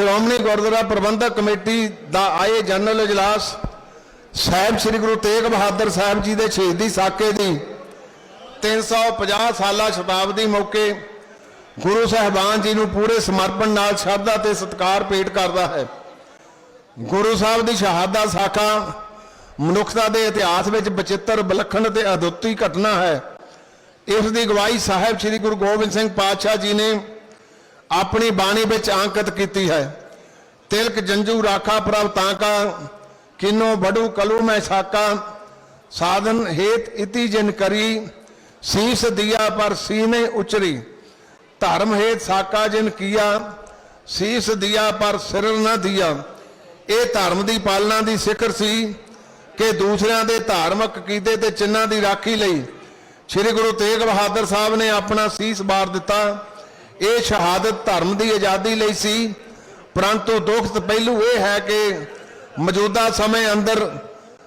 ਸ਼੍ਰੋਮਣੀ ਗੁਰਦੁਆਰਾ ਪ੍ਰਬੰਧਕ committee ਦਾ ਆਏ general ਇਜਲਾਸ ਸਾਹਿਬ ਸ੍ਰੀ ਗੁਰੂ ਤੇਗ ਬਹਾਦਰ ਸਾਹਿਬ ਜੀ ਦੇ ਸ਼ਹੀਦੀ ਸਾਕੇ ਦੀ 350 ਸਾਲਾ ਸ਼ਤਾਬਦੀ ਮੌਕੇ ਗੁਰੂ ਸਾਹਿਬਾਨ ਜੀ ਨੂੰ ਪੂਰੇ ਸਮਰਪਣ ਨਾਲ ਸ਼ਰਧਾ ਤੇ ਸਤਿਕਾਰ ਭੇਟ ਕਰਦਾ ਹੈ। ਗੁਰੂ ਸਾਹਿਬ ਦੀ ਸ਼ਹਾਦਤ ਸਾਖਾ ਮਨੁੱਖਤਾ ਦੇ ਇਤਿਹਾਸ ਵਿੱਚ ਬਚਿੱਤਰ ਵਿਲੱਖਣ ਤੇ ਅਦੁੱਤੀ ਘਟਨਾ ਹੈ। ਇਸ ਦੀ ਗਵਾਹੀ ਸਾਹਿਬ ਸ੍ਰੀ ਗੁਰੂ ਗੋਬਿੰਦ ਸਿੰਘ ਪਾਤਸ਼ਾਹ ਜੀ ਨੇ ਆਪਣੀ ਬਾਣੀ ਵਿੱਚ ਅੰਕਿਤ ਕੀਤੀ ਹੈ। ਤਿਲਕ ਜੰਜੂ ਰਾਖਾ ਪ੍ਰਭ ਤਾਂਕਾ ਕਿਨੋ ਬੜੂ ਕਲੂ ਮੈਂ ਸਾਕਾ ਸਾਧਨ ਹੇਤ ਇਤੀ ਜਿਨ ਕਰੀ, ਸੀਸ ਦਿਆ ਪਰ ਸੀਨੇ ਉਚਰੀ। ਧਰਮ ਹੇਤ ਸਾਕਾ ਜਿਨ ਕੀਆ, ਸੀਸ ਦਿਆ ਪਰ ਸਿਰ ਨਾ ਦਿਆ। ਇਹ ਧਰਮ ਦੀ ਪਾਲਣਾ ਦੀ ਸਿਖਰ ਸੀ ਕਿ ਦੂਸਰਿਆਂ ਦੇ ਧਾਰਮਿਕ ਕੀਤੇ ਤੇ ਚਿੰਨ੍ਹਾਂ ਦੀ ਰਾਖੀ ਲਈ। ਸ੍ਰੀ ਗੁਰੂ ਤੇਗ ਬਹਾਦਰ ਸਾਹਿਬ ਨੇ ਆਪਣਾ ਸੀਸ ਬਾਰ ਦਿੱਤਾ। ਇਹ ਸ਼ਹਾਦਤ ਧਰਮ ਦੀ ਆਜ਼ਾਦੀ ਲਈ ਸੀ, ਪਰੰਤੂ ਦੁਖਤ ਪਹਿਲੂ ਇਹ ਹੈ ਕਿ ਮੌਜੂਦਾ ਸਮੇਂ ਅੰਦਰ,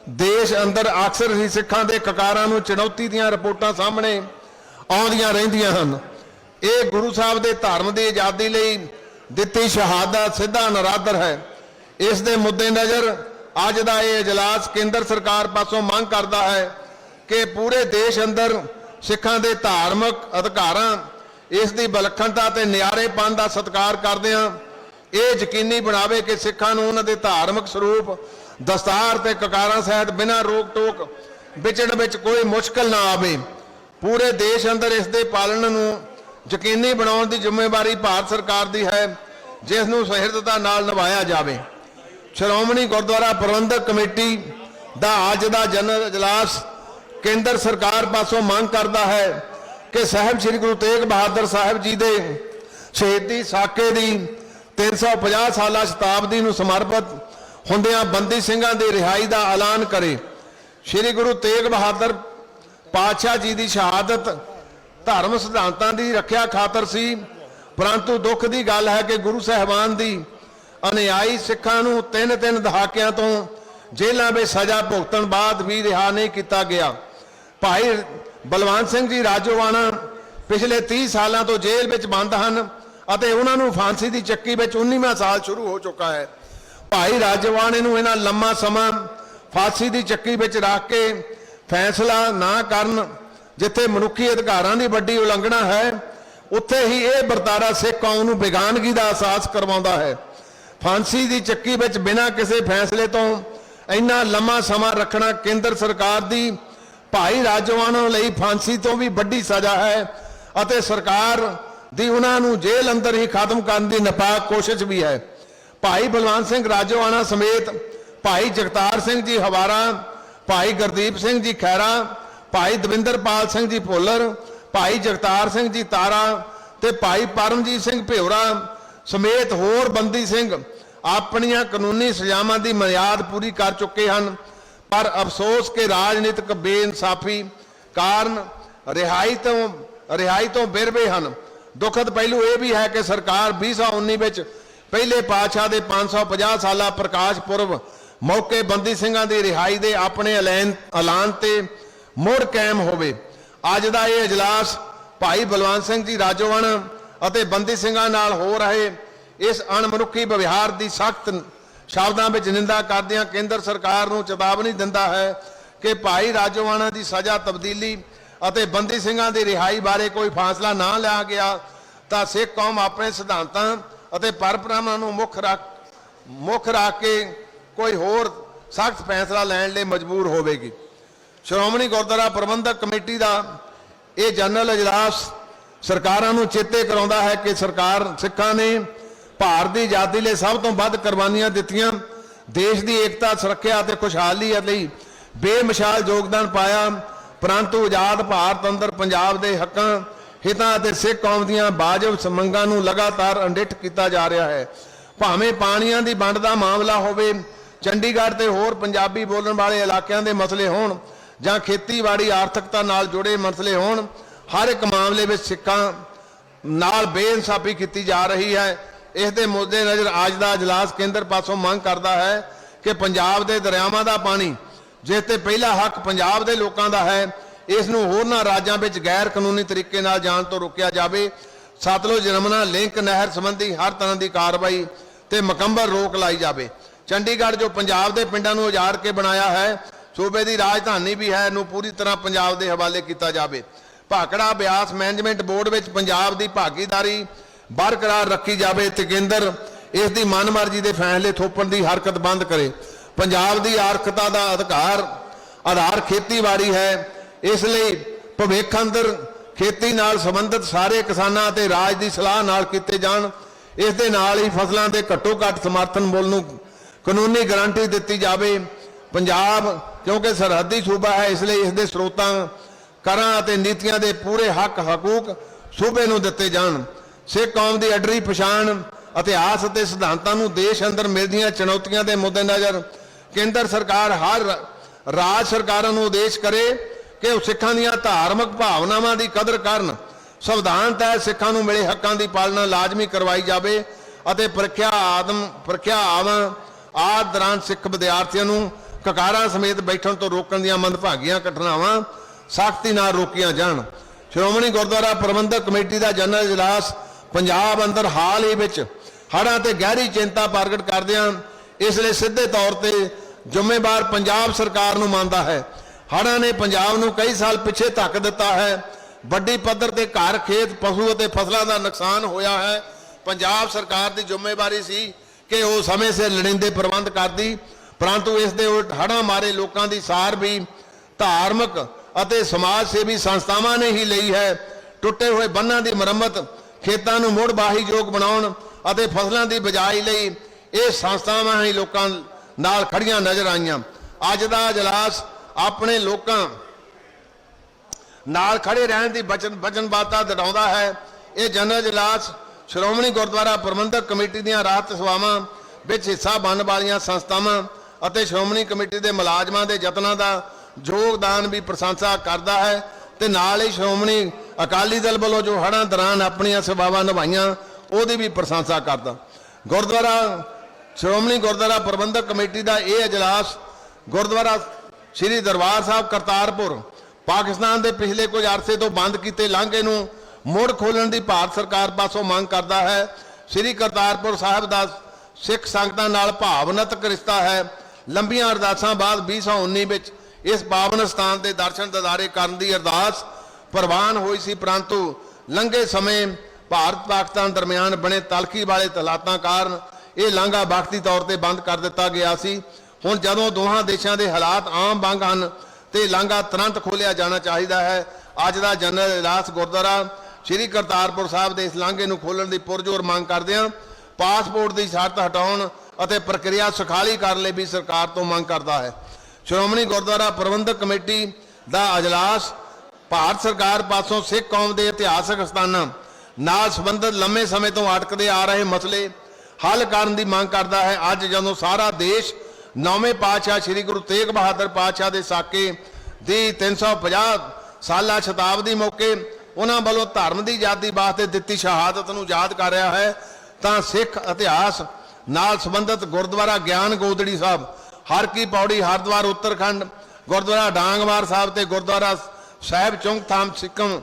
ਦੇਸ਼ ਅੰਦਰ ਅਕਸਰ ਹੀ ਸਿੱਖਾਂ ਦੇ ਕਕਾਰਾਂ ਨੂੰ ਚੁਣੌਤੀ ਦੀਆਂ ਰਿਪੋਰਟਾਂ ਸਾਹਮਣੇ ਆਉਂਦੀਆਂ ਰਹਿੰਦੀਆਂ ਹਨ। ਇਹ ਗੁਰੂ ਸਾਹਿਬ ਦੇ ਧਰਮ ਦੀ ਆਜ਼ਾਦੀ ਲਈ ਦਿੱਤੀ ਸ਼ਹਾਦਤ ਸਿੱਧਾ ਨਰਾਦਰ ਹੈ। ਇਸ ਦੇ ਮੁੱਦੇ ਨਜ਼ਰ ਅੱਜ ਦਾ ਇਹ ਇਜਲਾਸ ਕੇਂਦਰ ਸਰਕਾਰ ਪਾਸੋਂ ਮੰਗ ਕਰਦਾ ਹੈ ਕਿ ਪੂਰੇ ਦੇਸ਼ ਅੰਦਰ ਸਿੱਖਾਂ ਦੇ ਧਾਰਮਿਕ ਅਧਿਕਾਰਾਂ ਇਸ ਦੀ ਵਿਲੱਖਣਤਾ ਤੇ ਨਿਆਰੇਪਨ ਦਾ ਸਤਿਕਾਰ ਕਰਦਿਆਂ ਇਹ ਯਕੀਨੀ ਬਣਾਵੇ ਕਿ ਸਿੱਖਾਂ ਨੂੰ ਉਹਨਾਂ ਦੇ ਧਾਰਮਿਕ ਸਰੂਪ, ਦਸਤਾਰ ਤੇ ਕਕਾਰਾਂ ਸਹਿਤ ਬਿਨਾਂ ਰੋਕ ਟੋਕ ਵਿਚਣ ਵਿੱਚ ਕੋਈ ਮੁਸ਼ਕਲ ਨਾ ਆਵੇ। ਪੂਰੇ ਦੇਸ਼ ਅੰਦਰ ਇਸ ਦੇ ਪਾਲਣ ਨੂੰ ਯਕੀਨੀ ਬਣਾਉਣ ਦੀ ਜ਼ਿੰਮੇਵਾਰੀ ਭਾਰਤ ਸਰਕਾਰ ਦੀ ਹੈ, ਜਿਸ ਨੂੰ ਸਹਿਰਦਤਾ ਨਾਲ ਨਿਭਾਇਆ ਜਾਵੇ। ਸ਼੍ਰੋਮਣੀ ਗੁਰਦੁਆਰਾ ਪ੍ਰਬੰਧਕ ਕਮੇਟੀ ਦਾ ਅੱਜ ਦਾ ਜਨਰਲ ਇਜਲਾਸ ਕੇਂਦਰ ਸਰਕਾਰ ਪਾਸੋਂ ਮੰਗ ਕਰਦਾ ਹੈ ਕਿ ਸਾਹਿਬ ਸ੍ਰੀ ਗੁਰੂ ਤੇਗ ਬਹਾਦਰ ਸਾਹਿਬ ਜੀ ਦੇ ਸ਼ਹੀਦੀ ਸਾਕੇ ਦੀ 350 ਸਾਲਾ ਸ਼ਤਾਬਦੀ ਨੂੰ ਸਮਰਪਿਤ ਹੁੰਦਿਆਂ ਬੰਦੀ ਸਿੰਘਾਂ ਦੀ ਰਿਹਾਈ ਦਾ ਐਲਾਨ ਕਰੇ। ਸ੍ਰੀ ਗੁਰੂ ਤੇਗ ਬਹਾਦਰ ਪਾਤਸ਼ਾਹ ਜੀ ਦੀ ਸ਼ਹਾਦਤ ਧਰਮ ਸਿਧਾਂਤਾਂ ਦੀ ਰੱਖਿਆ ਖਾਤਰ ਸੀ, ਪਰੰਤੂ ਦੁੱਖ ਦੀ ਗੱਲ ਹੈ ਕਿ ਗੁਰੂ ਸਾਹਿਬਾਨ ਦੀ ਅਨੁਯਾਈ ਸਿੱਖਾਂ ਨੂੰ ਤਿੰਨ ਤਿੰਨ ਦਹਾਕਿਆਂ ਤੋਂ ਜੇਲ੍ਹਾਂ ਵਿੱਚ ਸਜ਼ਾ ਭੁਗਤਣ ਬਾਅਦ ਵੀ ਰਿਹਾ ਨਹੀਂ ਕੀਤਾ ਗਿਆ। ਭਾਈ ਬਲਵੰਤ ਸਿੰਘ ਜੀ ਰਾਜੋਵਾਣਾ ਪਿਛਲੇ 30 ਸਾਲਾਂ ਤੋਂ ਜੇਲ੍ਹ ਵਿੱਚ ਬੰਦ ਹਨ ਅਤੇ ਉਹਨਾਂ ਨੂੰ ਫਾਂਸੀ ਦੀ ਚੱਕੀ ਵਿੱਚ 19ਵਾਂ ਸਾਲ ਸ਼ੁਰੂ ਹੋ ਚੁੱਕਾ ਹੈ। ਭਾਈ ਰਾਜਵਾਣੇ ਨੂੰ ਇਹਨਾਂ ਲੰਮਾ ਸਮਾਂ ਫਾਂਸੀ ਦੀ ਚੱਕੀ ਵਿੱਚ ਰੱਖ ਕੇ ਫੈਸਲਾ ਨਾ ਕਰਨ, ਜਿੱਥੇ ਮਨੁੱਖੀ ਅਧਿਕਾਰਾਂ ਦੀ ਵੱਡੀ ਉਲੰਘਣਾ ਹੈ, ਉੱਥੇ ਹੀ ਇਹ ਵਰਤਾਰਾ ਸਿੱਖ ਕੌਮ ਨੂੰ ਬੇਗਾਨਗੀ ਦਾ ਅਹਿਸਾਸ ਕਰਵਾਉਂਦਾ ਹੈ। ਫਾਂਸੀ ਦੀ ਚੱਕੀ ਵਿੱਚ ਬਿਨਾਂ ਕਿਸੇ ਫੈਸਲੇ ਤੋਂ ਇੰਨਾ ਲੰਮਾ ਸਮਾਂ ਰੱਖਣਾ ਕੇਂਦਰ ਸਰਕਾਰ ਦੀ ਭਾਈ ਰਾਜਵਾਨਾਂ ਲਈ ਫਾਂਸੀ ਤੋਂ ਵੀ ਵੱਡੀ ਸਜ਼ਾ ਹੈ ਅਤੇ ਸਰਕਾਰ ਦੀ ਉਹਨਾਂ ਨੂੰ ਜੇਲ੍ਹ ਅੰਦਰ ਹੀ ਖਤਮ ਕਰਨ ਦੀ ਨਾਪਾਕ ਕੋਸ਼ਿਸ਼ ਵੀ ਹੈ। ਭਾਈ ਬਲਵੰਤ ਸਿੰਘ ਰਾਜੋਆਣਾ ਸਮੇਤ ਭਾਈ ਜਗਤਾਰ ਸਿੰਘ ਜੀ ਹਵਾਰਾ, ਭਾਈ ਗੁਰਦੀਪ ਸਿੰਘ ਜੀ ਖੈਰਾ, ਭਾਈ ਦਵਿੰਦਰਪਾਲ ਸਿੰਘ ਜੀ ਭੋਲਰ, ਭਾਈ ਜਗਤਾਰ ਸਿੰਘ ਜੀ ਤਾਰਾ ਤੇ ਭਾਈ ਪਰਮਜੀਤ ਸਿੰਘ ਭਿਉਰਾ ਸਮੇਤ ਹੋਰ ਬੰਦੀ ਸਿੰਘ ਆਪਣੀਆਂ ਕਾਨੂੰਨੀ ਸਜ਼ਾਵਾਂ ਦੀ ਮਿਆਦ ਪੂਰੀ ਕਰ ਚੁੱਕੇ ਹਨ। ਪਰ ਅਫਸੋਸ ਕਿ ਰਾਜਨੀਤਿਕ ਬੇਇਨਸਾਫੀ ਕਾਰਨ ਰਿਹਾਈ ਤੋਂ ਰਿਹਾਈ ਤੋਂ ਬਿਰਵੇ ਹਨ। ਦੁਖਦ ਪਹਿਲੂ ਇਹ ਵੀ ਹੈ ਕਿ ਸਰਕਾਰ 2019 ਵਿੱਚ ਪਹਿਲੇ ਪਾਤਸ਼ਾਹ ਦੇ 550 ਸਾਲਾ ਪ੍ਰਕਾਸ਼ ਪੁਰਬ ਮੌਕੇ ਬੰਦੀ ਸਿੰਘਾਂ ਦੀ ਰਿਹਾਈ ਦੇ ਆਪਣੇ ਐਲਾਨ ਐਲਾਨ ਤੇ ਮੁੜ ਕਾਇਮ ਹੋਵੇ। ਅੱਜ ਦਾ ਇਹ ਇਜਲਾਸ ਭਾਈ ਬਲਵੰਤ ਸਿੰਘ ਜੀ ਰਾਜੋਵਣ ਅਤੇ ਬੰਦੀ ਸਿੰਘਾਂ ਨਾਲ ਹੋ ਰਹੇ ਇਸ ਅਣਮਨੁੱਖੀ ਵਿਵਹਾਰ ਦੀ ਸਖਤ ਸ਼ਬਦਾਂ ਵਿੱਚ ਨਿੰਦਾ ਕਰਦਿਆਂ ਕੇਂਦਰ ਸਰਕਾਰ ਨੂੰ ਚੇਤਾਵਨੀ ਦਿੰਦਾ ਹੈ ਕਿ ਭਾਈ ਰਾਜੋਵਾਣਾ ਦੀ ਸਜ਼ਾ ਤਬਦੀਲੀ ਅਤੇ ਬੰਦੀ ਸਿੰਘਾਂ ਦੀ ਰਿਹਾਈ ਬਾਰੇ ਕੋਈ ਫਾਸਲਾ ਨਾ ਲਿਆ ਗਿਆ ਤਾਂ ਸਿੱਖ ਕੌਮ ਆਪਣੇ ਸਿਧਾਂਤਾਂ ਅਤੇ ਪਰੰਪਰਾਵਾਂ ਨੂੰ ਮੁੱਖ ਰੱਖ ਮੁੱਖ ਰੱਖ ਕੇ ਕੋਈ ਹੋਰ ਸਖਤ ਫੈਸਲਾ ਲੈਣ ਲਈ ਮਜਬੂਰ ਹੋਵੇਗੀ। ਸ਼੍ਰੋਮਣੀ ਗੁਰਦੁਆਰਾ ਪ੍ਰਬੰਧਕ ਕਮੇਟੀ ਦਾ ਇਹ ਜਨਰਲ ਇਜਲਾਸ ਸਰਕਾਰਾਂ ਨੂੰ ਚੇਤੇ ਕਰਾਉਂਦਾ ਹੈ ਕਿ ਸਰਕਾਰ ਸਿੱਖਾਂ ਨੇ ਭਾਰਤ ਦੀ ਆਜ਼ਾਦੀ ਲਈ ਸਭ ਤੋਂ ਵੱਧ ਕੁਰਬਾਨੀਆਂ ਦਿੱਤੀਆਂ। ਦੇਸ਼ ਦੀ ਏਕਤਾ, ਸੁਰੱਖਿਆ ਅਤੇ ਖੁਸ਼ਹਾਲੀ ਲਈ ਬੇਮਿਸਾਲ ਯੋਗਦਾਨ ਪਾਇਆ। ਪਰੰਤੂ ਆਜ਼ਾਦ ਭਾਰਤ ਅੰਦਰ ਪੰਜਾਬ ਦੇ ਹੱਕਾਂ, ਹਿੱਤਾਂ ਅਤੇ ਸਿੱਖ ਕੌਮ ਦੀਆਂ ਬਾਜਬ ਮੰਗਾਂ ਨੂੰ ਲਗਾਤਾਰ ਅਣਡਿੱਠ ਕੀਤਾ ਜਾ ਰਿਹਾ ਹੈ। ਭਾਵੇਂ ਪਾਣੀਆਂ ਦੀ ਵੰਡ ਦਾ ਮਾਮਲਾ ਹੋਵੇ, ਚੰਡੀਗੜ੍ਹ ਤੇ ਹੋਰ ਪੰਜਾਬੀ ਬੋਲਣ ਵਾਲੇ ਇਲਾਕਿਆਂ ਦੇ ਮਸਲੇ ਹੋਣ ਜਾਂ ਖੇਤੀਬਾੜੀ ਆਰਥਿਕਤਾ ਨਾਲ ਜੁੜੇ ਮਸਲੇ ਹੋਣ, ਹਰ ਇੱਕ ਮਾਮਲੇ ਵਿੱਚ ਸਿੱਖਾਂ ਨਾਲ ਬੇਇਨਸਾਫੀ ਕੀਤੀ ਜਾ ਰਹੀ ਹੈ। ਇਸ ਦੇ ਮੁੱਦੇ ਨਜ਼ਰ ਅੱਜ ਦਾ ਇਜਲਾਸ ਕੇਂਦਰ ਪਾਸੋਂ ਮੰਗ ਕਰਦਾ ਹੈ ਕਿ ਪੰਜਾਬ ਦੇ ਦਰਿਆਵਾਂ ਦਾ ਪਾਣੀ, ਜਿਸ ਤੇ ਪਹਿਲਾ ਹੱਕ ਪੰਜਾਬ ਦੇ ਲੋਕਾਂ ਦਾ ਹੈ, ਇਸ ਨੂੰ ਹੋਰਨਾਂ ਰਾਜਾਂ ਵਿੱਚ ਗੈਰ ਕਾਨੂੰਨੀ ਤਰੀਕੇ ਨਾਲ ਜਾਣ ਤੋਂ ਰੋਕਿਆ ਜਾਵੇ। ਸਤਲੁਜ ਜਮਨਾ ਲਿੰਕ ਨਹਿਰ ਸੰਬੰਧੀ ਹਰ ਤਰ੍ਹਾਂ ਦੀ ਕਾਰਵਾਈ ਤੇ ਮੁਕੰਮਲ ਰੋਕ ਲਾਈ ਜਾਵੇ। ਚੰਡੀਗੜ੍ਹ, ਜੋ ਪੰਜਾਬ ਦੇ ਪਿੰਡਾਂ ਨੂੰ ਉਜਾੜ ਕੇ ਬਣਾਇਆ ਹੈ, ਸੂਬੇ ਦੀ ਰਾਜਧਾਨੀ ਵੀ ਹੈ ਨੂੰ ਪੂਰੀ ਤਰ੍ਹਾਂ ਪੰਜਾਬ ਦੇ ਹਵਾਲੇ ਕੀਤਾ ਜਾਵੇ। ਭਾਕੜਾ ਬਿਆਸ ਮੈਨੇਜਮੈਂਟ ਬੋਰਡ ਵਿੱਚ ਪੰਜਾਬ ਦੀ ਭਾਗੀਦਾਰੀ ਬਰਕਰਾਰ ਰੱਖੀ ਜਾਵੇ ਤੇ ਕੇਂਦਰ ਇਸ ਦੀ ਮਨਮਰਜ਼ੀ ਦੇ ਫੈਸਲੇ ਥੋਪਣ ਦੀ ਹਰਕਤ ਬੰਦ ਕਰੇ। ਪੰਜਾਬ ਦੀ ਆਰਥਿਕਤਾ ਦਾ ਅਧਿਕਾਰ, ਆਧਾਰ ਖੇਤੀਬਾੜੀ ਹੈ, ਇਸ ਲਈ ਭਵਿੱਖ ਅੰਦਰ ਖੇਤੀ ਨਾਲ ਸੰਬੰਧਿਤ ਸਾਰੇ ਕਿਸਾਨਾਂ ਅਤੇ ਰਾਜ ਦੀ ਸਲਾਹ ਨਾਲ ਕੀਤੇ ਜਾਣ। ਇਸ ਦੇ ਨਾਲ ਹੀ ਫਸਲਾਂ ਦੇ ਘੱਟੋ ਘੱਟ ਸਮਰਥਨ ਮੁੱਲ ਨੂੰ ਕਾਨੂੰਨੀ ਗਾਰੰਟੀ ਦਿੱਤੀ ਜਾਵੇ। ਪੰਜਾਬ, ਕਿਉਂਕਿ ਸਰਹੱਦੀ ਸੂਬਾ ਹੈ, ਇਸ ਲਈ ਇਸ ਦੇ ਸਰੋਤਾਂ, ਕਰਾਂ ਅਤੇ ਨੀਤੀਆਂ ਦੇ ਪੂਰੇ ਹੱਕ ਹਕੂਕ ਸੂਬੇ ਨੂੰ ਦਿੱਤੇ ਜਾਣ। ਸਿੱਖ ਕੌਮ ਦੀ ਅਡਰੀ ਪਛਾਣ, ਇਤਿਹਾਸ ਅਤੇ ਸਿਧਾਂਤਾਂ ਨੂੰ ਦੇਸ਼ ਅੰਦਰ ਮਿਲਦੀਆਂ ਚੁਣੌਤੀਆਂ ਦੇ ਮੱਦੇਨਜ਼ਰ ਕੇਂਦਰ ਸਰਕਾਰ ਹਰ ਰਾਜ ਸਰਕਾਰਾਂ ਨੂੰ ਆਦੇਸ਼ ਕਰੇ ਕਿ ਉਹ ਸਿੱਖਾਂ ਦੀਆਂ ਧਾਰਮਿਕ ਭਾਵਨਾਵਾਂ ਦੀ ਕਦਰ ਕਰਨ, ਸੰਵਿਧਾਨ ਤਹਿਤ ਸਿੱਖਾਂ ਨੂੰ ਮਿਲੇ ਹੱਕਾਂ ਦੀ ਪਾਲਣਾ ਲਾਜ਼ਮੀ ਕਰਵਾਈ ਜਾਵੇ ਅਤੇ ਪ੍ਰੀਖਿਆ ਆਦਮ ਪ੍ਰੀਖਿਆ ਆਵਾਂ ਆਦਿ ਦੌਰਾਨ ਸਿੱਖ ਵਿਦਿਆਰਥੀਆਂ ਨੂੰ ਕਕਾਰਾਂ ਸਮੇਤ ਬੈਠਣ ਤੋਂ ਰੋਕਣ ਦੀਆਂ ਮੰਦਭਾਗੀਆਂ ਘਟਨਾਵਾਂ ਸਖਤੀ ਨਾਲ ਰੋਕੀਆਂ ਜਾਣ। ਸ਼੍ਰੋਮਣੀ ਗੁਰਦੁਆਰਾ ਪ੍ਰਬੰਧਕ ਕਮੇਟੀ ਦਾ ਜਨਰਲ ਇਜਲਾਸ ਪੰਜਾਬ ਅੰਦਰ ਹਾਲ ਹੀ ਵਿੱਚ ਹੜ੍ਹਾਂ ਤੇ ਗਹਿਰੀ ਚਿੰਤਾ ਪ੍ਰਗਟ ਕਰਦੇ ਹਨ। ਇਸ ਲਈ ਸਿੱਧੇ ਤੌਰ ਤੇ ਜ਼ਿੰਮੇਵਾਰ ਪੰਜਾਬ ਸਰਕਾਰ ਨੂੰ ਮੰਨਦਾ ਹੈ। ਹੜ੍ਹਾਂ ਨੇ ਪੰਜਾਬ ਨੂੰ ਕਈ ਸਾਲ ਪਿੱਛੇ ਧੱਕ ਦਿੱਤਾ ਹੈ। ਵੱਡੀ ਪੱਧਰ ਤੇ ਘਰ, ਖੇਤ, ਪਸ਼ੂ ਅਤੇ ਫਸਲਾਂ ਦਾ ਨੁਕਸਾਨ ਹੋਇਆ ਹੈ। ਪੰਜਾਬ ਸਰਕਾਰ ਦੀ ਜ਼ਿੰਮੇਵਾਰੀ ਸੀ ਕਿ ਉਹ ਸਮੇਂ ਸਿਰ ਲੋੜੀਂਦੇ ਪ੍ਰਬੰਧ ਕਰਦੀ, ਪਰੰਤੂ ਇਸ ਦੇ ਉਲਟ ਹੜ੍ਹਾਂ ਮਾਰੇ ਲੋਕਾਂ ਦੀ ਸਾਰ ਵੀ ਧਾਰਮਿਕ ਅਤੇ ਸਮਾਜ ਸੇਵੀ ਸੰਸਥਾਵਾਂ ਨੇ ਹੀ ਲਈ ਹੈ। ਟੁੱਟੇ ਹੋਏ ਬੰਨਾਂ ਦੀ ਮੁਰੰਮਤ ਖੇਤਾਂ ਨੂੰ ਮੁੜ ਵਾਹੀਯੋਗ ਬਣਾਉਣ ਅਤੇ ਫਸਲਾਂ ਦੀ ਬਜਾਈ ਲਈ ਇਹ ਸੰਸਥਾਵਾਂ ਹੀ ਲੋਕਾਂ ਨਾਲ ਖੜੀਆਂ ਨਜ਼ਰ ਆਈਆਂ। ਅੱਜ ਦਾ ਇਜਲਾਸ ਆਪਣੇ ਲੋਕਾਂ ਨਾਲ ਖੜੇ ਰਹਿਣ ਦੀ ਬਚਨ ਵਚਨਬੱਧਤਾ ਦਿਖਾਉਂਦਾ ਹੈ। ਇਹ ਜਨਰਲ ਇਜਲਾਸ ਸ਼੍ਰੋਮਣੀ ਗੁਰਦੁਆਰਾ ਪ੍ਰਬੰਧਕ ਕਮੇਟੀ ਦੀਆਂ ਰਾਹਤ ਸੇਵਾਵਾਂ ਵਿੱਚ ਹਿੱਸਾ ਬਣਨ ਵਾਲੀਆਂ ਸੰਸਥਾਵਾਂ ਅਤੇ ਸ਼੍ਰੋਮਣੀ ਕਮੇਟੀ ਦੇ ਮੁਲਾਜ਼ਮਾਂ ਦੇ ਯਤਨਾਂ ਦਾ ਯੋਗਦਾਨ ਵੀ ਪ੍ਰਸ਼ੰਸਾ ਕਰਦਾ ਹੈ ਤੇ ਨਾਲ ਹੀ ਸ਼੍ਰੋਮਣੀ ਅਕਾਲੀ ਦਲ ਵੱਲੋਂ ਜੋ ਹੜ੍ਹਾਂ ਦੌਰਾਨ ਆਪਣੀਆਂ ਸੇਵਾਵਾਂ ਨਿਭਾਈਆਂ, ਉਹਦੀ ਵੀ ਪ੍ਰਸ਼ੰਸਾ ਕਰਦਾ। ਗੁਰਦੁਆਰਾ ਸ਼੍ਰੋਮਣੀ ਗੁਰਦੁਆਰਾ ਪ੍ਰਬੰਧਕ ਕਮੇਟੀ ਦਾ ਇਹ ਇਜਲਾਸ ਗੁਰਦੁਆਰਾ ਸ੍ਰੀ ਦਰਬਾਰ ਸਾਹਿਬ ਕਰਤਾਰਪੁਰ, ਪਾਕਿਸਤਾਨ ਦੇ ਪਿਛਲੇ ਕੁਝ ਅਰਸੇ ਤੋਂ ਬੰਦ ਕੀਤੇ ਲਾਂਘੇ ਨੂੰ ਮੁੜ ਖੋਲਣ ਦੀ ਭਾਰਤ ਸਰਕਾਰ ਪਾਸੋਂ ਮੰਗ ਕਰਦਾ ਹੈ। ਸ੍ਰੀ ਕਰਤਾਰਪੁਰ ਸਾਹਿਬ ਦਾ ਸਿੱਖ ਸੰਗਤਾਂ ਨਾਲ ਭਾਵਨਾਤਕ ਰਿਸ਼ਤਾ ਹੈ। ਲੰਬੀਆਂ ਅਰਦਾਸਾਂ ਬਾਅਦ 2019 ਵਿੱਚ ਇਸ ਪਾਵਨ ਸਥਾਨ ਦੇ ਦਰਸ਼ਨ ਦਿਦਾਰੇ ਕਰਨ ਦੀ ਅਰਦਾਸ ਪ੍ਰਵਾਨ ਹੋਈ ਸੀ, ਪਰੰਤੂ ਲੰਘੇ ਸਮੇਂ ਭਾਰਤ ਪਾਕਿਸਤਾਨ ਦਰਮਿਆਨ ਬਣੇ ਤਲਖੀ ਵਾਲੇ ਤਲਾਤਾਂ ਕਾਰਨ ਇਹ ਲਾਂਘਾ ਵਕਤੀ ਤੌਰ ਤੇ ਬੰਦ ਕਰ ਦਿੱਤਾ ਗਿਆ ਸੀ। ਹੁਣ ਜਦੋਂ ਦੋਹਾਂ ਦੇਸ਼ਾਂ ਦੇ ਹਾਲਾਤ ਆਮ ਵਾਂਗ ਹਨ ਤੇ ਲਾਂਘਾ ਤੁਰੰਤ ਖੋਲਿਆ ਜਾਣਾ ਚਾਹੀਦਾ ਹੈ, ਅੱਜ ਦਾ ਜਨਰਲ ਇਜਲਾਸ ਗੁਰਦੁਆਰਾ ਸ੍ਰੀ ਕਰਤਾਰਪੁਰ ਸਾਹਿਬ ਦੇ ਇਸ ਲਾਂਘੇ ਨੂੰ ਖੋਲਣ ਦੀ ਪੁਰਜ਼ੋਰ ਮੰਗ ਕਰਦਿਆਂ ਪਾਸਪੋਰਟ ਦੀ ਸ਼ਰਤ ਹਟਾਉਣ ਅਤੇ ਪ੍ਰਕਿਰਿਆ ਸੁਖਾਲੀ ਕਰਨ ਲਈ ਵੀ ਸਰਕਾਰ ਤੋਂ ਮੰਗ ਕਰਦਾ ਹੈ। ਸ਼੍ਰੋਮਣੀ ਗੁਰਦੁਆਰਾ ਪ੍ਰਬੰਧਕ ਕਮੇਟੀ ਦਾ ਅਜਲਾਸ ਭਾਰਤ ਸਰਕਾਰ ਪਾਸੋਂ ਸਿੱਖ ਕੌਮ ਦੇ ਇਤਿਹਾਸਕ ਸਥਾਨਾਂ ਨਾਲ ਸੰਬੰਧਿਤ ਲੰਮੇ ਸਮੇਂ ਤੋਂ ਅਟਕਦੇ ਆ ਰਹੇ ਮਸਲੇ ਹੱਲ ਕਰਨ ਦੀ ਮੰਗ ਕਰਦਾ ਹੈ। ਅੱਜ ਜਦੋਂ ਸਾਰਾ ਦੇਸ਼ ਨੌਵੇਂ ਪਾਤਸ਼ਾਹ ਸ੍ਰੀ ਗੁਰੂ ਤੇਗ ਬਹਾਦਰ ਪਾਤਸ਼ਾਹ ਦੇ ਸਾਕੇ ਦੀ 350 ਸਾਲਾ ਸ਼ਤਾਬਦੀ ਮੌਕੇ ਉਹਨਾਂ ਵੱਲੋਂ ਧਰਮ ਦੀ ਆਜ਼ਾਦੀ ਵਾਸਤੇ ਦਿੱਤੀ ਸ਼ਹਾਦਤ ਨੂੰ ਯਾਦ ਕਰ ਰਿਹਾ ਹੈ, ਤਾਂ ਸਿੱਖ ਇਤਿਹਾਸ ਨਾਲ ਸੰਬੰਧਿਤ ਗੁਰਦੁਆਰਾ ਗਿਆਨ ਗੋਦੜੀ ਸਾਹਿਬ ਹਰ ਕੀ ਪੌੜੀ, ਹਰਦੁਆਰ, ਉੱਤਰਖੰਡ, ਗੁਰਦੁਆਰਾ ਡਾਂਗਵਾਰ ਸਾਹਿਬ ਤੇ ਗੁਰਦੁਆਰਾ ਸਾਹਿਬ ਚੁੰਗਥਾਮ ਸਿੱਕਮ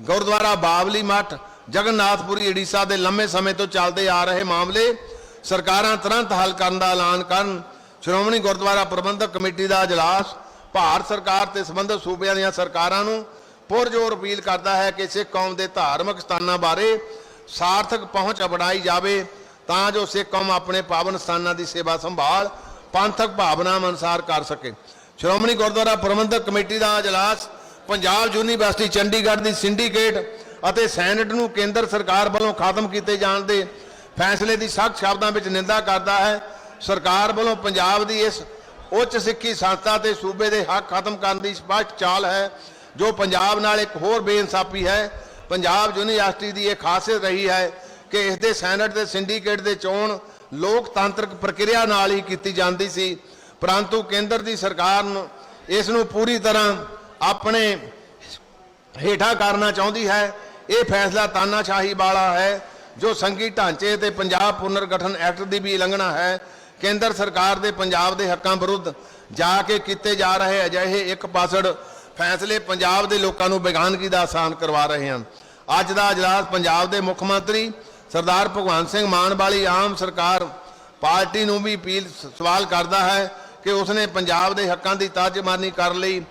ਗੁਰਦੁਆਰਾ ਬਾਵਲੀ ਮੱਠ ਜਗਨਨਾਥਪੁਰੀ ਏਡੀਸਾ ਦੇ ਲੰਮੇ ਸਮੇਂ ਤੋਂ ਚੱਲਦੇ ਆ ਰਹੇ ਮਾਮਲੇ ਸਰਕਾਰਾਂ ਤੁਰੰਤ ਹੱਲ ਕਰਨ ਦਾ ਐਲਾਨ ਕਰਨ ਸ਼੍ਰੋਮਣੀ ਗੁਰਦੁਆਰਾ ਪ੍ਰਬੰਧਕ ਕਮੇਟੀ ਦਾ اجلاس ਭਾਰਤ ਸਰਕਾਰ ਤੇ ਸੰਬੰਧਿਤ ਸੂਬਿਆਂ ਦੀਆਂ ਸਰਕਾਰਾਂ ਨੂੰ ਪੁਰਜੋਰ ਅਪੀਲ ਕਰਦਾ ਹੈ ਕਿ ਸਿੱਖ ਕੌਮ ਦੇ ਧਾਰਮਿਕ ਸਥਾਨਾਂ ਬਾਰੇ ਸਾਰਥਕ ਪਹੁੰਚ ਬਣਾਈ ਜਾਵੇ ਤਾਂ ਜੋ ਸਿੱਖ ਕੌਮ ਆਪਣੇ ਪਾਵਨ ਸਥਾਨਾਂ ਦੀ ਸੇਵਾ ਸੰਭਾਲ ਪੰਥਕ ਭਾਵਨਾਵਾਂ ਅਨੁਸਾਰ ਕਰ ਸਕੇ ਸ਼੍ਰੋਮਣੀ ਗੁਰਦੁਆਰਾ ਪ੍ਰਬੰਧਕ ਕਮੇਟੀ ਦਾ اجلاس ਪੰਜਾਬ ਯੂਨੀਵਰਸਿਟੀ, ਚੰਡੀਗੜ੍ਹ ਦੀ ਸਿੰਡੀਕੇਟ ਅਤੇ ਸੈਨੇਟ ਨੂੰ ਕੇਂਦਰ ਸਰਕਾਰ ਵੱਲੋਂ ਖਤਮ ਕੀਤੇ ਜਾਣ ਦੇ ਫੈਸਲੇ ਦੀ ਸਖਤ ਸ਼ਬਦਾਂ ਵਿੱਚ ਨਿੰਦਾ ਕਰਦਾ ਹੈ। ਸਰਕਾਰ ਵੱਲੋਂ ਪੰਜਾਬ ਦੀ ਇਸ ਉੱਚ ਸਿੱਖੀ ਸੰਸਥਾ ਤੇ ਸੂਬੇ ਦੇ ਹੱਕ ਖਤਮ ਕਰਨ ਦੀ ਸਪਸ਼ਟ ਚਾਲ ਹੈ, ਜੋ ਪੰਜਾਬ ਨਾਲ ਇੱਕ ਹੋਰ ਬੇਇਨਸਾਫੀ ਹੈ। ਪੰਜਾਬ ਯੂਨੀਵਰਸਿਟੀ ਦੀ ਇਹ ਖਾਸੀਅਤ ਰਹੀ ਹੈ ਕਿ ਇਸ ਦੇ ਸੈਨੇਟ ਦੇ ਸਿੰਡੀਕੇਟ ਦੇ ਚੋਣ ਲੋਕਤੰਤਰਕ ਪ੍ਰਕਿਰਿਆ ਨਾਲ ਹੀ ਕੀਤੀ ਜਾਂਦੀ ਸੀ, ਪਰੰਤੂ ਕੇਂਦਰ ਦੀ ਸਰਕਾਰ ਨੂੰ ਇਸ ਨੂੰ ਪੂਰੀ ਤਰ੍ਹਾਂ ਆਪਣੇ ਹੇਠਾਂ ਕਰਨਾ ਚਾਹੁੰਦੀ ਹੈ। ਇਹ ਫੈਸਲਾ ਤਾਨਾਸ਼ਾਹੀ ਵਾਲਾ ਹੈ, ਜੋ ਸੰਘੀ ਢਾਂਚੇ ਤੇ ਪੰਜਾਬ ਪੁਨਰਗਠਨ ਐਕਟ ਦੀ ਵੀ ਉਲੰਘਣਾ ਹੈ। ਕੇਂਦਰ ਸਰਕਾਰ ਦੇ ਪੰਜਾਬ ਦੇ ਹੱਕਾਂ ਵਿਰੁੱਧ ਜਾ ਕੇ ਕੀਤੇ ਜਾ ਰਹੇ ਅਜਿਹੇ ਇੱਕ ਪਾਸੜ ਫੈਸਲੇ ਪੰਜਾਬ ਦੇ ਲੋਕਾਂ ਨੂੰ ਬੇਗਾਨਗੀ ਦਾ ਆਸਾਨ ਕਰਵਾ ਰਹੇ ਹਨ। ਅੱਜ ਦਾ ਅਜਲਾਸ ਪੰਜਾਬ ਦੇ ਮੁੱਖ ਮੰਤਰੀ ਸਰਦਾਰ ਭਗਵੰਤ ਸਿੰਘ ਮਾਨ ਵਾਲੀ ਆਮ ਸਰਕਾਰ ਪਾਰਟੀ ਨੂੰ ਵੀ ਅਪੀਲ ਸਵਾਲ ਕਰਦਾ ਹੈ ਕਿ ਉਸਨੇ ਪੰਜਾਬ ਦੇ ਹੱਕਾਂ ਦੀ ਤਾਜਮਾਨੀ ਕਰਨ ਲਈ।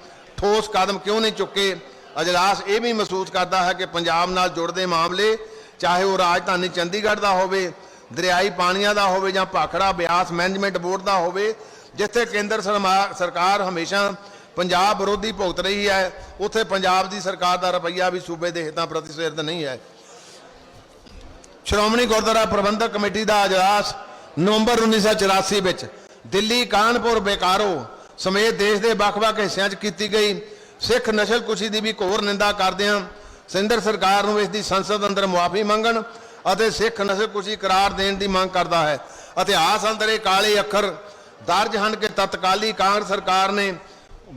ਠੋਸ ਕਦਮ ਕਿਉਂ ਨਹੀਂ ਚੁੱਕੇ? ਅਜਲਾਸ ਇਹ ਵੀ ਮਹਿਸੂਸ ਕਰਦਾ ਹੈ ਕਿ ਪੰਜਾਬ ਨਾਲ ਜੁੜਦੇ ਮਾਮਲੇ, ਚਾਹੇ ਉਹ ਰਾਜਧਾਨੀ ਚੰਡੀਗੜ੍ਹ ਦਾ ਹੋਵੇ, ਦਰਿਆਈ ਪਾਣੀਆਂ ਦਾ ਹੋਵੇ ਜਾਂ ਭਾਖੜਾ ਬਿਆਸ ਮੈਨੇਜਮੈਂਟ ਬੋਰਡ ਦਾ ਹੋਵੇ, ਜਿੱਥੇ ਕੇਂਦਰ ਸਰਮਾ- ਸਰਕਾਰ ਹਮੇਸ਼ਾ ਪੰਜਾਬ ਵਿਰੋਧੀ ਭੁਗਤ ਰਹੀ ਹੈ, ਉੱਥੇ ਪੰਜਾਬ ਦੀ ਸਰਕਾਰ ਦਾ ਰਵੱਈਆ ਵੀ ਸੂਬੇ ਦੇ ਹਿੱਤਾਂ ਪ੍ਰਤੀ ਸਿਰਤ ਨਹੀਂ ਹੈ। ਸ਼੍ਰੋਮਣੀ ਗੁਰਦੁਆਰਾ ਪ੍ਰਬੰਧਕ ਕਮੇਟੀ ਦਾ ਅਜਲਾਸ ਨਵੰਬਰ 1984 ਵਿੱਚ, ਦਿੱਲੀ ਕਾਨਪੁਰ ਬੇਕਾਰੋ ਸਮੇਤ ਦੇਸ਼ ਦੇ ਵੱਖ-ਵੱਖ ਹਿੱਸਿਆਂ 'ਚ ਕੀਤੀ ਗਈ ਸਿੱਖ ਨਸਲਕੁਸ਼ੀ ਦੀ ਵੀ ਘੋਰ ਨਿੰਦਾ ਕਰਦਿਆਂ ਸਿੰਦਰ ਸਰਕਾਰ ਨੂੰ ਇਸ ਦੀ ਸੰਸਦ ਅੰਦਰ ਮੁਆਫੀ ਮੰਗਣ ਅਤੇ ਸਿੱਖ ਨਸਲਕੁਸ਼ੀ ਕਰਾਰ ਦੇਣ ਦੀ ਮੰਗ ਕਰਦਾ ਹੈ। ਇਤਿਹਾਸ ਅੰਦਰ ਇਹ ਕਾਲੇ ਅੱਖਰ ਦਰਜ ਹਨ ਕਿ ਤਤਕਾਲੀ ਕਾਂਗਰਸ ਸਰਕਾਰ ਨੇ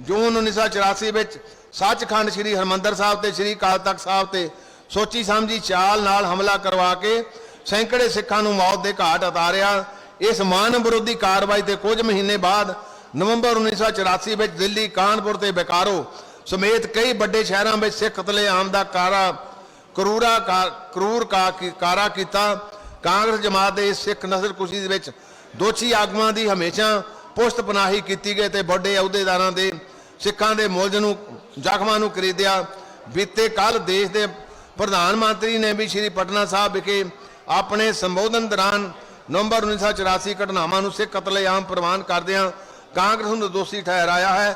ਜੂਨ 1984 ਵਿੱਚ ਸੱਚਖੰਡ ਸ੍ਰੀ ਹਰਮੰਦਰ ਸਾਹਿਬ ਤੇ ਸ੍ਰੀ ਅਕਾਲ ਤਖਤ ਸਾਹਿਬ ਤੇ ਸੋਚੀ ਸਮਝੀ ਚਾਲ ਨਾਲ ਹਮਲਾ ਕਰਵਾ ਕੇ ਸੈਂਕੜੇ ਸਿੱਖਾਂ ਨੂੰ ਮੌਤ ਦੇ ਘਾਟ ਉਤਾਰਿਆ। ਇਸ ਮਾਨਵ ਵਿਰੋਧੀ ਕਾਰਵਾਈ ਦੇ ਕੁਝ ਮਹੀਨੇ ਬਾਅਦ ਨਵੰਬਰ 1984 ਵਿੱਚ ਦਿੱਲੀ ਕਾਨਪੁਰ ਤੇ ਬੇਕਾਰੋ ਸਮੇਤ ਕਈ ਵੱਡੇ ਸ਼ਹਿਰਾਂ ਵਿੱਚ ਸਿੱਖ ਕਤਲੇਆਮ ਦਾ ਕਾਰਾ ਕਰੂਰਾ ਕਾ- ਕਰੂਰ ਕਾਰਾ ਕੀਤਾ। ਕਾਂਗਰਸ ਜਮਾਤ ਦੇ ਇਸ ਸਿੱਖ ਨਸਲਕੁਸ਼ੀ ਦੇ ਵਿੱਚ ਦੋਸ਼ੀ ਆਗੂਆਂ ਦੀ ਹਮੇਸ਼ਾ ਪੁਸ਼ਤ ਪਨਾਹੀ ਕੀਤੀ ਗਈ ਤੇ ਵੱਡੇ ਅਹੁਦੇਦਾਰਾਂ ਦੇ ਸਿੱਖਾਂ ਦੇ ਮੁਲਜ਼ ਨੂੰ, ਜ਼ਖਮਾਂ ਨੂੰ ਖਰੀਦਿਆ। ਬੀਤੇ ਕੱਲ ਦੇਸ਼ ਦੇ ਪ੍ਰਧਾਨ ਮੰਤਰੀ ਨੇ ਵੀ ਸ਼੍ਰੀ ਪਟਨਾ ਸਾਹਿਬ ਵਿਖੇ ਆਪਣੇ ਸੰਬੋਧਨ ਦੌਰਾਨ ਨਵੰਬਰ 1984 ਘਟਨਾਵਾਂ ਨੂੰ ਸਿੱਖ ਕਤਲੇਆਮ ਪ੍ਰਵਾਨ ਕਰਦਿਆਂ ਕਾਂਗਰਸ ਨੂੰ ਦੋਸ਼ੀ ਠਹਿਰਾਇਆ ਹੈ।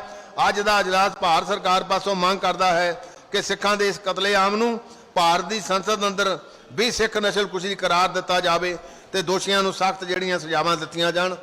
ਅੱਜ ਦਾ ਅਜਲਾਸ ਭਾਰਤ ਸਰਕਾਰ ਪਾਸੋਂ ਮੰਗ ਕਰਦਾ ਹੈ ਕਿ ਸਿੱਖਾਂ ਦੇ ਇਸ ਕਤਲੇਆਮ ਨੂੰ ਭਾਰਤ ਦੀ ਸੰਸਦ ਅੰਦਰ ਵੀ ਸਿੱਖ ਨਸਲਕੁਸ਼ੀ ਕਰਾਰ ਦਿੱਤਾ ਜਾਵੇ ਤੇ ਦੋਸ਼ੀਆਂ ਨੂੰ ਸਖਤ ਜਿਹੜੀਆਂ ਸਜ਼ਾਵਾਂ ਦਿੱਤੀਆਂ ਜਾਣ।